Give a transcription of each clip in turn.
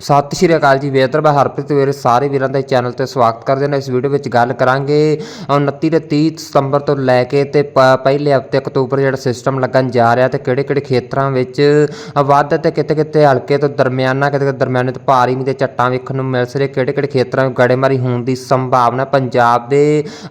ਸਤਿ ਸ਼੍ਰੀ ਅਕਾਲ ਜੀ ਵੇਦਰ ਮੈਂ ਹਰਪ੍ਰੀਤ ਵੀਰ ਸਾਰੇ ਵੀਰਾਂ ਦੇ ਚੈਨਲ ਤੇ ਸਵਾਗਤ ਕਰਦੇ ਹਾਂ। ਇਸ ਵੀਡੀਓ ਵਿੱਚ ਗੱਲ ਕਰਾਂਗੇ 29 ਤੇ 30 ਸਤੰਬਰ ਤੋਂ ਲੈ ਕੇ ਤੇ ਪਹਿਲੇ ਹਫ਼ਤੇ ਅਕਤੂਬਰ ਜਿਹੜਾ ਸਿਸਟਮ ਲੱਗਣ ਜਾ ਰਿਹਾ ਤੇ ਕਿਹੜੇ ਕਿਹੜੇ ਖੇਤਰਾਂ ਵਿੱਚ ਵੱਧ ਤੇ ਕਿਤੇ ਕਿਤੇ ਹਲਕੇ ਤੋਂ ਦਰਮਿਆਨਾ ਕਿਤੇ ਕਿਤੇ ਦਰਮਿਆਨੇ ਤੋਂ ਭਾਰੀ ਮੀਂਹ ਦੇ ਝੱਟਾਂ ਵੇਖਣ ਨੂੰ ਮਿਲ ਸਕਦੇ ਕਿਹੜੇ ਕਿਹੜੇ ਖੇਤਰਾਂ ਵਿੱਚ ਗੜੇਮਾਰੀ ਹੋਣ ਦੀ ਸੰਭਾਵਨਾ ਪੰਜਾਬ ਦੇ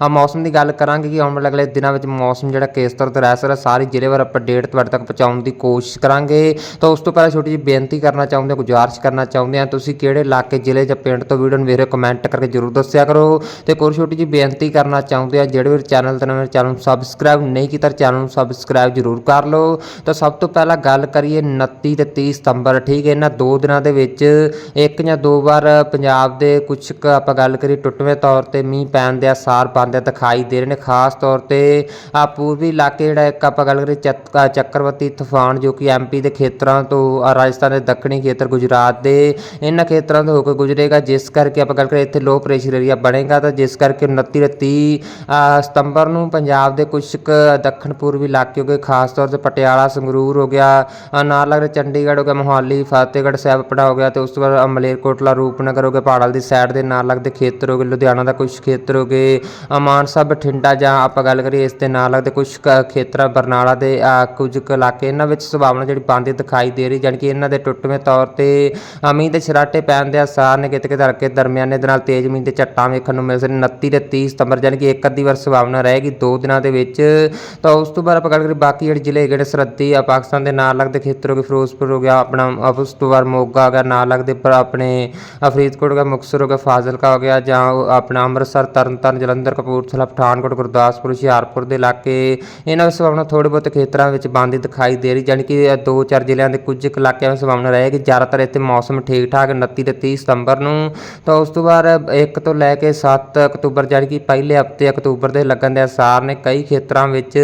ਮੌਸਮ ਦੀ ਗੱਲ ਕਰਾਂਗੇ ਕਿ ਆਉਣ ਵਾਲੇ ਅਗਲੇ ਦਿਨਾਂ ਵਿੱਚ ਮੌਸਮ ਜਿਹੜਾ ਕਿਸ ਤਰ੍ਹਾਂ ਦਾ ਰਹਿ ਸਕਦਾ, ਸਾਰੇ ਜ਼ਿਲ੍ਹੇ ਵਾਰ ਅਪਡੇਟ ਤੁਹਾਡੇ ਤੱਕ ਪਹੁੰਚਾਉਣ ਦੀ ਕੋਸ਼ਿਸ਼ ਕਰਾਂਗੇ। ਤਾਂ ਉਸ ਤੋਂ ਪਹਿਲਾਂ ਛੋਟੀ ਜਿਹੀ ਬੇਨਤੀ ਕਰਨਾ ਚਾਹੁੰਦੇ ਹਾਂ, ਗੁਜ਼ਾਰਿਸ਼ ਕਰਨਾ ਚਾਹੁੰਦੇ ਹਾਂ ਤੁਸੀਂ ਕਿਹੜੇ ਇਲਾਕੇ, ਜ਼ਿਲ੍ਹੇ ਜਾਂ ਪਿੰਡ ਤੋਂ ਵੀਡੀਓ ਨੂੰ ਵੇਖ ਰਹੇ ਕਮੈਂਟ ਕਰਕੇ ਜਰੂਰ ਦੱਸਿਆ ਕਰੋ। ਤੇ ਕੋਈ ਛੋਟੀ ਜਿਹੀ ਬੇਨਤੀ ਕਰਨਾ ਚਾਹੁੰਦੇ ਆ, ਜਿਹੜੇ ਵੀ ਚੈਨਲ ਤੇ ਨਵੇਂ ਚੈਨਲ ਨੂੰ ਸਬਸਕ੍ਰਾਈਬ ਨਹੀਂ ਕੀਤਾ ਚੈਨਲ ਨੂੰ ਸਬਸਕ੍ਰਾਈਬ ਜਰੂਰ ਕਰ ਲਓ। ਤਾਂ ਸਭ ਤੋਂ ਪਹਿਲਾਂ ਗੱਲ ਕਰੀਏ 29 ਤੇ 30 ਸਤੰਬਰ, ਠੀਕ ਹੈ, ਇਹਨਾਂ ਦੋ ਦਿਨਾਂ ਦੇ ਵਿੱਚ ਇੱਕ ਜਾਂ ਦੋ ਵਾਰ ਪੰਜਾਬ ਦੇ ਕੁਝ ਕੁ ਆਪਾਂ ਗੱਲ ਕਰੀਏ, ਟੁੱਟਵੇਂ ਤੌਰ ਤੇ ਮੀਂਹ ਪੈਣ ਦੇ ਆਸਾਰ ਬਣਦੇ ਦਿਖਾਈ ਦੇ ਰਹੇ ਨੇ, ਖਾਸ ਤੌਰ ਤੇ ਆ ਪੂਰਬੀ ਇਲਾਕੇ ਜਿਹੜਾ ਇੱਕ ਆਪਾਂ ਗੱਲ ਕਰੀਏ ਚੱਕ- ਚੱਕਰਵਰਤੀ ਤੂਫਾਨ ਜੋ ਕਿ ਐਮਪੀ ਦੇ ਖੇਤਰਾਂ ਤੋਂ ਰਾਜਸਥਾਨ ਦੇ ਦੱਖਣੀ ਖੇਤਰ, ਗੁਜਰਾਤ ਦੇ ਇਹਨਾਂ ਖੇਤਰਾਂ ਤੋਂ ਹੋ ਕੇ ਗੁਜ਼ਰੇਗਾ ਜਿਸ ਕਰਕੇ ਆਪਾਂ ਗੱਲ ਕਰੀਏ ਇੱਥੇ ਲੋ ਪ੍ਰੈਸ਼ਰ ਏਰੀਆ ਬਣੇਗਾ ਤਾਂ ਜਿਸ ਕਰਕੇ 29 ਤੇ 30 ਸਤੰਬਰ ਨੂੰ ਪੰਜਾਬ ਦੇ ਕੁਝ ਕੁ ਦੱਖਣ ਪੂਰਬੀ ਇਲਾਕੇ ਹੋ ਗਏ ਖਾਸ ਤੌਰ ਤੇ ਪਟਿਆਲਾ ਸੰਗਰੂਰ ਹੋ ਗਿਆ ਨਾਲ ਲੱਗਦੇ ਚੰਡੀਗੜ੍ਹ ਹੋ ਗਿਆ ਮੋਹਾਲੀ ਫਤਿਹਗੜ੍ਹ ਸਾਹਿਬ ਪੜਾ ਹੋ ਗਿਆ ਤੇ ਉਸ ਤੋਂ ਬਾਅਦ ਮਲੇਰਕੋਟਲਾ ਰੂਪਨਗਰ ਹੋ ਗਿਆ ਪਹਾੜਾਂ ਦੀ ਸਾਈਡ ਦੇ ਨਾਲ ਲੱਗਦੇ ਖੇਤਰ ਹੋ ਗਏ ਲੁਧਿਆਣਾ ਦਾ ਕੁਝ ਖੇਤਰ ਹੋ ਗਏ ਮਾਨਸਾ ਬਠਿੰਡਾ ਜਾਂ ਆਪਾਂ ਗੱਲ ਕਰੀਏ ਇਸ ਦੇ ਨਾਲ ਲੱਗਦੇ ਕੁਝ ਕੁ ਖੇਤਰਾਂ ਬਰਨਾਲਾ ਦੇ ਕੁਝ ਕੁ ਇਲਾਕੇ ਇਹਨਾਂ ਵਿੱਚ ਸੰਭਾਵਨਾ ਜਿਹੜੀ ਬਣਦੀ ਦਿਖਾਈ ਦੇ ਰਹੀ ਜਾਣੀ ਕਿ ਇਹਨਾਂ ਦੇ ਟੁੱਟਵੇਂ ਤੌਰ ਤੇ ਅ, ਮੀਂਹ ਛਰਾਟੇ ਪੈਣ ਦੇ ਆਸਾਰ ਨੇ ਕਿਤੇ ਕਿਤੇ ਹਲਕੇ ਦਰਮਿਆਨੇ ਦੇ ਨਾਲ ਤੇਜ਼ ਮੀਂਹ ਦੇ ਝੱਟਾਂ ਵੇਖਣ ਨੂੰ ਮਿਲ ਸਕਦੇ 29 ਤੇ 30 ਸਤੰਬਰ ਜਾਣੀ ਕਿ ਇੱਕ ਅੱਧੀ ਵਾਰ ਸੰਭਾਵਨਾ ਰਹੇਗੀ ਦੋ ਦਿਨਾਂ ਦੇ ਵਿੱਚ। ਤਾਂ ਉਸ ਤੋਂ ਬਾਅਦ ਆਪਾਂ ਗੱਲ ਕਰੀਏ ਬਾਕੀ ਜਿਹੜੇ ਜ਼ਿਲ੍ਹੇ ਜਿਹੜੇ ਸਰਹੱਦੀ ਆ ਪਾਕਿਸਤਾਨ ਦੇ ਨਾਲ ਲੱਗਦੇ ਖੇਤਰ ਹੋ ਗਏ, ਫਿਰੋਜ਼ਪੁਰ ਹੋ ਗਿਆ, ਆਪਣਾ ਉਸ ਤੋਂ ਬਾਅਦ ਮੋਗਾ ਹੋ ਗਿਆ, ਨਾਲ ਲੱਗਦੇ ਪਰ ਆਪਣੇ ਫਰੀਦਕੋਟ ਹੋ ਗਿਆ, ਮੁਕਤਸਰ ਹੋ ਗਿਆ, ਫਾਜ਼ਿਲਕਾ ਹੋ ਗਿਆ ਜਾਂ ਆਪਣਾ ਅੰਮ੍ਰਿਤਸਰ, ਤਰਨਤਾਰਨ, ਜਲੰਧਰ, ਕਪੂਰਥਲਾ, ਪਠਾਨਕੋਟ, ਗੁਰਦਾਸਪੁਰ, ਹੁਸ਼ਿਆਰਪੁਰ ਦੇ ਇਲਾਕੇ। ਇਹਨਾਂ ਵਿੱਚ ਸੰਭਾਵਨਾ ਥੋੜ੍ਹੇ ਬਹੁਤ ਖੇਤਰਾਂ ਵਿੱਚ ਬੰਦੀ ਦਿਖਾਈ ਦੇ ਰਹੀ, ਜਾਣੀ ਕਿ ਦੋ ਚਾਰ ਜ਼ਿਲ੍ਹਿਆਂ ਦੇ ਕੁਝ ਕੁ ਇਲਾਕਿਆਂ ਵਿੱਚ ਸੰਭਾਵਨਾ ਰਹੇਗੀ ਜ਼ਿਆਦਾਤਰ ਇੱਥੇ ਮੌਸਮ ਠੀਕ ਠੀਕ ਠਾਕ 29 ਤੇ 30 ਸਤੰਬਰ ਨੂੰ। ਤਾਂ ਉਸ ਤੋਂ ਬਾਅਦ 1 ਤੋਂ ਲੈ ਕੇ 7 ਅਕਤੂਬਰ ਜਾਣੀ ਕਿ ਪਹਿਲੇ ਹਫ਼ਤੇ ਅਕਤੂਬਰ ਦੇ ਲੱਗਣ ਦੇ ਆਸਾਰ ਨੇ ਕਈ ਖੇਤਰਾਂ ਵਿੱਚ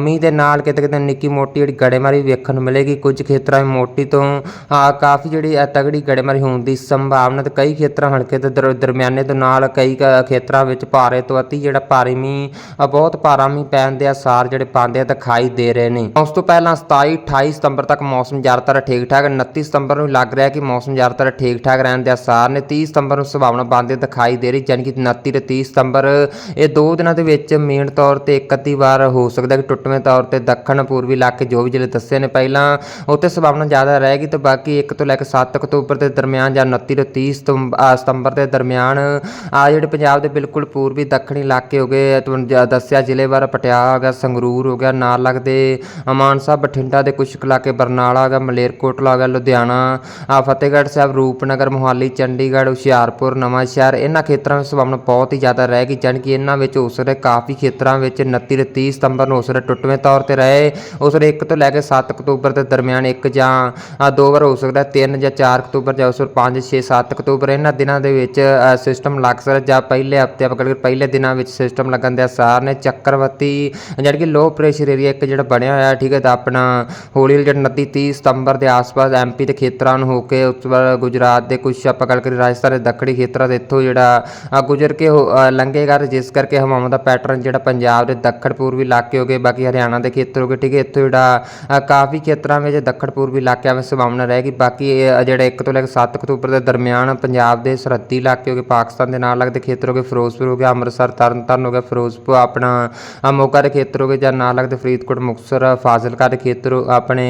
ਮੀਂਹ ਦੇ ਨਾਲ ਕਿਤੇ ਕਿਤੇ ਨਿੱਕੀ ਮੋਟੀ ਜਿਹੜੀ ਗੜੇਮਾਰੀ ਵੇਖਣ ਨੂੰ ਮਿਲੇਗੀ। ਕੁਝ ਖੇਤਰਾਂ ਵਿੱਚ ਮੋਟੀ ਤੋਂ ਕਾਫੀ ਜਿਹੜੀ ਤਗੜੀ ਗੜੇਮਾਰੀ ਹੋਣ ਦੀ ਸੰਭਾਵਨਾ ਤੇ ਕਈ ਖੇਤਰਾਂ ਹਲਕੇ ਤੇ ਦਰ- ਦਰਮਿਆਨੇ ਦੇ ਨਾਲ ਕਈ ਕ- ਖੇਤਰਾਂ ਵਿੱਚ ਭਾਰੇ ਤੋਂ ਅਤੀ ਜਿਹੜਾ ਭਾਰੀ ਮੀਂਹ ਬਹੁਤ ਭਾਰਾ ਮੀਂਹ ਪੈਣ ਦੇ ਆਸਾਰ ਜਿਹੜੇ ਪਾਉਂਦੇ ਆ ਦਿਖਾਈ ਦੇ ਰਹੇ ਨੇ। ਉਸ ਤੋਂ ਪਹਿਲਾਂ 27 28 ਸਤੰਬਰ ਤੱਕ ਮੌਸਮ ਜ਼ਿਆਦਾਤਰ ਠੀਕ ਠਾਕ 29 ਸਤੰਬਰ ਨੂੰ ਲੱਗ ਰਿਹਾ ਕਿ ਮੌਸਮ ਜ਼ਿਆਦਾ ਜ਼ਿਆਦਾਤਰ ਠੀਕ ਠਾਕ ਰਹਿਣ ਦੇ ਆਸਾਰ ਨੇ 30 ਸਤੰਬਰ ਨੂੰ ਸੰਭਾਵਨਾ ਬਣਦੀ ਦਿਖਾਈ ਦੇ ਰਹੀ ਯਾਨੀ ਕਿ 29 ਤੇ 30 ਸਤੰਬਰ। ਇਹ ਦੋ ਦਿਨਾਂ ਦੇ ਵਿੱਚ ਮੇਨ ਤੌਰ ਤੇ ਇੱਕ ਅੱਧੀ ਵਾਰ ਹੋ ਸਕਦਾ ਕਿ ਟੁੱਟਵੇਂ ਤੌਰ ਤੇ ਦੱਖਣ ਪੂਰਬੀ ਇਲਾਕੇ ਜੋ ਵੀ ਜ਼ਿਲ੍ਹੇ ਦੱਸੇ ਨੇ ਪਹਿਲਾਂ, ਉੱਥੇ ਸੰਭਾਵਨਾ ਜ਼ਿਆਦਾ ਰਹੇਗੀ ਤੇ ਬਾਕੀ 1 ਤੋਂ ਲੈ ਕੇ 7 ਅਕਤੂਬਰ ਦੇ ਦਰਮਿਆਨ ਜਾਂ 29 ਤੋਂ 30 ਸਤੰਬ- ਸਤੰਬਰ ਦੇ ਦਰਮਿਆਨ, ਆ ਜਿਹੜੇ ਪੰਜਾਬ ਦੇ ਬਿਲਕੁਲ ਪੂਰਬੀ ਦੱਖਣੀ ਇਲਾਕੇ ਹੋ ਗਏ ਤੁਹਾਨੂੰ ਦੱਸਿਆ ਜ਼ਿਲ੍ਹੇ ਬਾਰੇ ਪਟਿਆਲਾ ਹੋ ਗਿਆ, ਸੰਗਰੂਰ ਹੋ ਗਿਆ, ਨਾਲ ਲੱਗਦੇ ਮਾਨਸਾ, ਬਠਿੰਡਾ ਦੇ ਕੁਝ ਕੁ ਇਲਾਕੇ, ਬਰਨਾਲਾ ਹੋ ਗਿਆ, ਮਲੇਰਕੋਟਲਾ ਹੋ ਗਿਆ, ਲੁਧਿਆਣਾ, ਆ ਫਤਿਹਗੜ੍ਹ ਸਾਹਿਬ ਰੂਪਨਗਰ ਮੋਹਾਲੀ ਚੰਡੀਗੜ੍ਹ ਹੁਸ਼ਿਆਰਪੁਰ ਨਵਾਂਸ਼ਹਿਰ ਇਹਨਾਂ ਖੇਤਰਾਂ ਵਿੱਚ ਸੰਭਾਵਨਾ ਬਹੁਤ ਹੀ ਜ਼ਿਆਦਾ ਰਹੇਗੀ ਜਾਣੀ ਕਿ ਇਹਨਾਂ ਵਿੱਚ ਉਸਰੇ ਕਾਫੀ ਖੇਤਰਾਂ ਵਿੱਚ 29 ਤੇ 30 ਸਤੰਬਰ ਨੂੰ ਉਸਰੇ ਟੁੱਟਵੇਂ ਤੌਰ ਤੇ ਰਹੇ। ਉਸ ਵੇਲੇ 1 ਤੋਂ ਲੈ ਕੇ 7 ਅਕਤੂਬਰ ਦੇ ਦਰਮਿਆਨ ਇੱਕ ਜਾਂ ਆ, ਦੋ ਵਾਰ ਹੋ ਸਕਦਾ 3 ਜਾਂ 4 ਅਕਤੂਬਰ ਜਾਂ ਉਸ ਵੇਲੇ 5 6 7 ਅਕਤੂਬਰ ਇਹਨਾਂ ਦਿਨਾਂ ਦੇ ਵਿੱਚ ਸਿਸਟਮ ਲੱਗ ਸਕਦਾ ਜਾਂ ਪਹਿਲੇ ਹਫ਼ਤੇ ਆਪਾਂ ਕਰੀਏ ਪਹਿਲੇ ਦਿਨਾਂ ਵਿੱਚ ਸਿਸਟਮ ਲੱਗਣ ਦੇ ਆਸਾਰ ਨੇ। ਚੱਕਰਵਰਤੀ ਜਾਣੀ ਕਿ ਲੋ ਪ੍ਰੈਸ਼ਰ ਏਰੀਆ ਇੱਕ ਜਿਹੜਾ ਬਣਿਆ ਹੋਇਆ ਠੀਕ ਹੈ ਤਾਂ ਆਪਣਾ ਹੌਲੀ ਹੌਲੀ ਜਿਹੜਾ 29 30 ਸਤੰਬਰ ਦੇ ਆਸ-ਪਾਸ ਐਮਪੀ ਦੇ ਖੇਤਰਾਂ ਨੂੰ ਹੋ ਕੇ ਉਸ ਵਾਰ ਗੁਜਰਾਤ ਦੇ ਕੁਝ ਆਪਾਂ ਗੱਲ ਕਰੀਏ ਰਾਜਸਥਾਨ ਦੇ ਦੱਖਣੀ ਖੇਤਰਾਂ ਦੇ ਇੱਥੋਂ ਜਿਹੜਾ ਗੁਜ਼ਰ ਕੇ ਉਹ, ਲੰਘੇਗਾ ਤੇ ਜਿਸ ਕਰਕੇ ਹਵਾਵਾਂ ਦਾ ਪੈਟਰਨ ਜਿਹੜਾ ਪੰਜਾਬ ਦੇ ਦੱਖਣ ਪੂਰਬੀ ਇਲਾਕੇ ਹੋ ਗਏ ਬਾਕੀ ਹਰਿਆਣਾ ਦੇ ਖੇਤਰ ਹੋ ਗਏ ਠੀਕ ਹੈ ਇੱਥੋਂ ਜਿਹੜਾ ਕਾਫੀ ਖੇਤਰਾਂ ਵਿੱਚ ਦੱਖਣ ਪੂਰਬੀ ਇਲਾਕਿਆਂ ਵਿੱਚ ਸੰਭਾਵਨਾ ਰਹੇਗੀ ਬਾਕੀ ਜਿਹੜਾ 1 ਤੋਂ ਲੈ ਕੇ 7 ਅਕਤੂਬਰ ਦੇ ਦਰਮਿਆਨ ਪੰਜਾਬ ਦੇ ਸਰਹੱਦੀ ਇਲਾਕੇ ਹੋ ਗਏ ਪਾਕਿਸਤਾਨ ਦੇ ਨਾਲ ਲੱਗਦੇ ਖੇਤਰ ਹੋ ਗਏ ਫਿਰੋਜ਼ਪੁਰ ਹੋ ਗਿਆ ਅੰਮ੍ਰਿਤਸਰ ਤਰਨਤਾਰਨ ਹੋ ਗਿਆ ਫਿਰੋਜ਼ਪੁਰ ਆਪਣਾ ਮੋਗਾ ਦੇ ਖੇਤਰ ਹੋ ਗਏ ਜਾਂ ਨਾਲ ਲੱਗਦੇ ਫਰੀਦਕੋਟ ਮੁਕਤਸਰ ਫਾਜ਼ਿਲਕਾ ਦੇ ਖੇਤਰ ਆਪਣੇ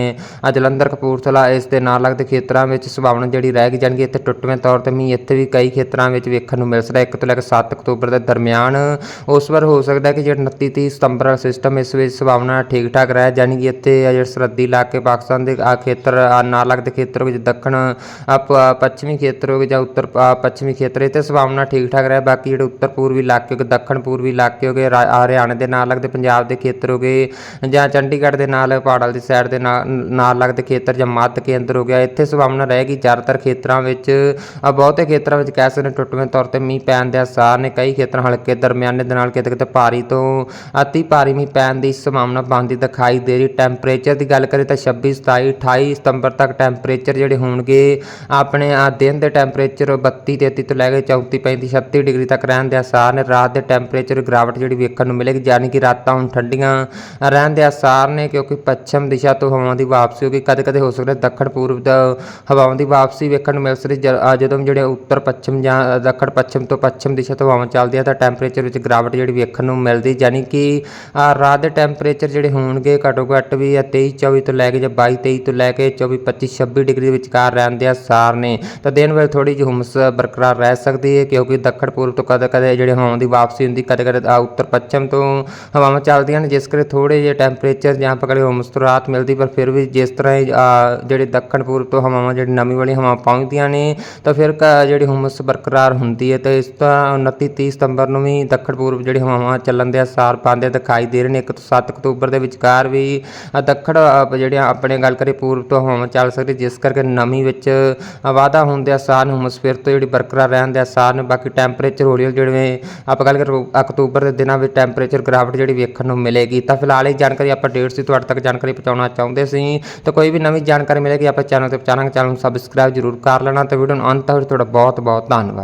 ਜਲੰਧਰ ਕਪੂਰਥਲਾ ਇਸ ਦੇ ਨਾਲ ਲੱਗਦੇ ਖੇਤਰਾਂ ਵਿੱਚ ਸੰਭਾਵਨਾ ਜਿਹੜੀ ਰਹਿ ਜਾਣੀ ਕਿ ਇੱਥੇ ਟੁੱਟਵੇਂ ਤੌਰ ਤੇ ਮੀਂਹ, ਇੱਥੇ ਵੀ ਕਈ ਖੇਤਰਾਂ ਵਿੱਚ ਵੇਖਣ ਨੂੰ ਮਿਲ ਸਕਦਾ ਇੱਕ ਤੋਂ ਲੈ ਕੇ 7 ਅਕਤੂਬਰ ਦੇ ਦਰਮਿਆਨ ਉਸ ਵਾਰ ਹੋ ਸਕਦਾ ਕਿ ਜਿਹੜਾ 29 30 ਸਤੰਬਰ ਵਾਲਾ ਸਿਸਟਮ ਇਸ ਵਿੱਚ ਸੰਭਾਵਨਾ ਠੀਕ ਠਾਕ ਰਹਿ, ਜਾਣੀ ਕਿ ਇੱਥੇ ਆ ਜਿਹੜੇ ਸਰਹੱਦੀ ਇਲਾਕੇ ਪਾਕਿਸਤਾਨ ਦੇ ਆ ਖੇਤਰ ਨਾਲ ਲੱਗਦੇ ਖੇਤਰ ਹੋ ਗਏ ਦੱਖਣ, ਆ ਪ- ਪੱਛਮੀ ਖੇਤਰ ਹੋ ਗਏ ਜਾਂ ਉੱਤਰ ਪੱਛਮੀ ਖੇਤਰ, ਇੱਥੇ ਸੰਭਾਵਨਾ ਠੀਕ ਠਾਕ ਰਹਿ। ਬਾਕੀ ਜਿਹੜੇ ਉੱਤਰ ਪੂਰਬੀ ਇਲਾਕੇ ਹੋ ਗਏ, ਦੱਖਣ ਪੂਰਬੀ ਇਲਾਕੇ ਹੋ ਗਏ, ਰਾ- ਹਰਿਆਣੇ ਦੇ ਨਾਲ ਲੱਗਦੇ ਪੰਜਾਬ ਦੇ ਖੇਤਰ ਹੋ ਗਏ, ਜਾਂ ਚੰਡੀਗੜ੍ਹ ਦੇ ਨਾਲ, ਪਹਾੜਾਂ ਦੀ ਸਾਈਡ ਦੇ ਨਾਲ ਨਾਲ ਲੱਗਦੇ ਖੇਤਰ ਜਾਂ ਮੱਧ ਕੇਂਦਰ ਹੋ ਗਿਆ, ਇੱਥੇ ਸੰਭਾਵਨਾ ਰਹੇਗੀ। ਜ਼ਿਆਦਾਤਰ ਖੇਤਰਾਂ ਵਿੱਚ ਬਹੁਤੇ ਖੇਤਰਾਂ ਵਿੱਚ ਕਹਿ ਸਕਦੇ ਹਾਂ ਟੁੱਟਵੇਂ ਤੌਰ ਤੇ ਮੀਂਹ ਪੈਣ ਦੇ ਆਸਾਰ ਨੇ। ਕਈ ਖੇਤਰਾਂ ਹਲਕੇ ਦਰਮਿਆਨੇ ਦੇ ਨਾਲ ਕਿਤੇ ਕਿਤੇ ਭਾਰੀ ਤੋਂ ਅਤੀ ਭਾਰੀ ਮੀਂਹ ਪੈਣ ਦੀ ਸੰਭਾਵਨਾ ਬਣਦੀ ਦਿਖਾਈ ਦੇ ਰਹੀ। ਟੈਂਪਰੇਚਰ ਦੀ ਗੱਲ ਕਰੀਏ ਤਾਂ 26 27 28 ਸਤੰਬਰ ਤੱਕ ਟੈਂਪਰੇਚਰ ਜਿਹੜੇ ਹੋਣਗੇ, ਆਪਣੇ ਦਿਨ ਦੇ ਟੈਂਪਰੇਚਰ 32 33 ਤੋਂ ਲੈ ਕੇ 34 35 36 ਡਿਗਰੀ ਤੱਕ ਰਹਿਣ ਦੇ ਆਸਾਰ ਨੇ। ਰਾਤ ਦੇ ਟੈਂਪਰੇਚਰ ਗਿਰਾਵਟ ਜਿਹੜੀ ਵੇਖਣ ਨੂੰ ਮਿਲੇਗੀ, ਯਾਨੀ ਕਿ ਰਾਤਾਂ ਹੁਣ ਠੰਡੀਆਂ ਰਹਿਣ ਦੇ ਆਸਾਰ ਨੇ, ਕਿਉਂਕਿ ਪੱਛਮ ਦਿਸ਼ਾ ਤੋਂ ਹਵਾਵਾਂ ਦੀ ਵਾਪਸੀ ਹੋਗੀ ਕਦੇ ਕਦੇ ਹੋ ਸਕਦਾ ਦੱਖਣ ਪੂਰਬ ਦਾ ਹਵਾਵਾਂ ਦੀ ਵਾਪਸੀ ਵਾਪਸੀ ਵੇਖਣ ਨੂੰ ਮਿਲ ਸਕਦੀ ਜਦੋਂ ਜਿਹੜੇ ਉੱਤਰ ਪੱਛਮ ਜਾਂ ਦੱਖਣ ਪੱਛਮ ਤੋਂ ਪੱਛਮ ਦਿਸ਼ਾ ਤੋਂ ਹਵਾਵਾਂ ਚੱਲਦੀਆਂ ਤਾਂ ਟੈਂਪਰੇਚਰ ਵਿੱਚ ਗਿਰਾਵਟ ਜਿਹੜੀ ਵੇਖਣ ਨੂੰ ਮਿਲਦੀ ਯਾਨੀ ਕਿ ਰਾਤ ਦੇ ਟੈਂਪਰੇਚਰ ਜਿਹੜੇ ਹੋਣਗੇ ਘੱਟੋ ਘੱਟ ਵੀ ਆ 23 24 ਤੋਂ ਲੈ ਕੇ ਜਾਂ 22 23 ਤੋਂ ਲੈ ਕੇ 24 25 26 ਡਿਗਰੀ ਦੇ ਵਿਚਕਾਰ ਰਹਿੰਦੇ ਆ ਸਾਰ ਨੇ। ਤਾਂ ਦਿਨ ਵੇਲੇ ਥੋੜੀ ਜਿਹੀ ਹੁਮਸ ਬਰਕਰਾਰ ਰਹਿ ਸਕਦੀ ਹੈ ਕਿਉਂਕਿ ਦੱਖਣ ਪੂਰਬ ਤੋਂ ਕਦੇ ਕਦੇ ਜਿਹੜੇ ਹਵਾਵਾਂ ਦੀ ਵਾਪਸੀ ਹੁੰਦੀ ਕਦੇ ਕਦੇ ਉੱਤਰ ਪੱਛਮ ਤੋਂ ਹਵਾਵਾਂ ਚੱਲਦੀਆਂ ਨੇ ਜਿਸ ਕਰਕੇ ਥੋੜੇ ਜਿਹੇ ਟੈਂਪਰੇਚਰ ਜਾਂ ਪਕੜੇ ਹੁਮਸ ਤੋਂ ਰਾਤ ਮਿਲਦੀ ਪਰ ਫਿਰ ਵੀ ਜਿਸ ਤਰ੍ਹਾਂ ਹੀ, ਅ, ਜਿਹੜੇ ਦੱਖਣ ਪੂਰਬ ਤੋਂ ਹਵਾਵਾਂ ਜਿਹੜੀ ਨਮੀ ਵਾਲੀ ਹਵਾਵਾਂ ਪਹੁੰਚਦੀਆਂ ਨੇ, ਤਾਂ ਫਿਰ ਕ- ਜਿਹੜੀ ਹੁਮਸ ਬਰਕਰਾਰ ਹੁੰਦੀ ਹੈ, ਤੇ ਇਸ ਤਰ੍ਹਾਂ 29 30 ਸਤੰਬਰ ਨੂੰ ਵੀ ਦੱਖਣ ਪੂਰਬ ਜਿਹੜੀ ਹਵਾਵਾਂ ਚੱਲਣ ਦੇ ਅਸਾਰ ਪਾਉਂਦੇ ਦਿਖਾਈ ਦੇ ਰਹੇ ਨੇ 1 ਤੋਂ 7 ਅਕਤੂਬਰ ਦੇ ਵਿਚਕਾਰ ਵੀ ਦੱਖਣ ਜਿਹੜੀਆਂ ਆਪਣੇ ਗੱਲ ਕਰੀਏ ਪੂਰਬ ਤੋਂ ਹਵਾਵਾਂ ਚੱਲ ਸਕਦੀ, ਜਿਸ ਕਰਕੇ ਨਮੀ ਵਿੱਚ ਵਾਧਾ ਹੋਣ ਦੇ ਆਸਾਰ ਨੇ ਹੁਮਸ ਫਿਰ ਤੋਂ ਜਿਹੜੀ ਬਰਕਰਾਰ ਰਹਿਣ ਦੇ ਅਸਾਰ ਨੇ, ਬਾਕੀ ਟੈਂਪਰੇਚਰ ਹੌਲੀ ਹੌਲੀ ਜਿਵੇਂ ਆਪਾਂ ਗੱਲ ਕਰੀਏ ਅਕਤੂਬਰ ਦੇ ਦਿਨਾਂ ਵਿੱਚ ਟੈਂਪਰੇਚਰ ਗਿਰਾਵਟ ਜਿਹੜੀ ਵੇਖਣ ਨੂੰ ਮਿਲੇਗੀ, ਤਾਂ ਫਿਲਹਾਲ ਇਹ ਜਾਣਕਾਰੀ ਆਪਾਂ ਡੇਟ ਸੀ, ਤੁਹਾਡੇ ਤੱਕ ਜਾਣਕਾਰੀ ਪਹੁੰਚਾਉਣਾ ਚਾਹੁੰਦੇ ਸੀ, ਤਾਂ ਕੋਈ ਵੀ ਨਵੀਂ ਜਾਣਕਾਰੀ ਮਿਲੇਗੀ, ਆਪਾਂ ਚੈਨਲ ਤੇ ਪਹੁੰਚਾਵਾਂਗੇ, ਚੈਨਲ ਨੂੰ ਸਬਸਕ੍ਰਾਈਬ ਜ਼ਰੂਰ ਕਰ ਲੈਣਾ ਤੇ ਵੀਡੀਓ ਨੂੰ ਅੰਤ ਤੱਕ ਤੁਹਾਡਾ ਬਹੁਤ ਬਹੁਤ ਧੰਨਵਾਦ।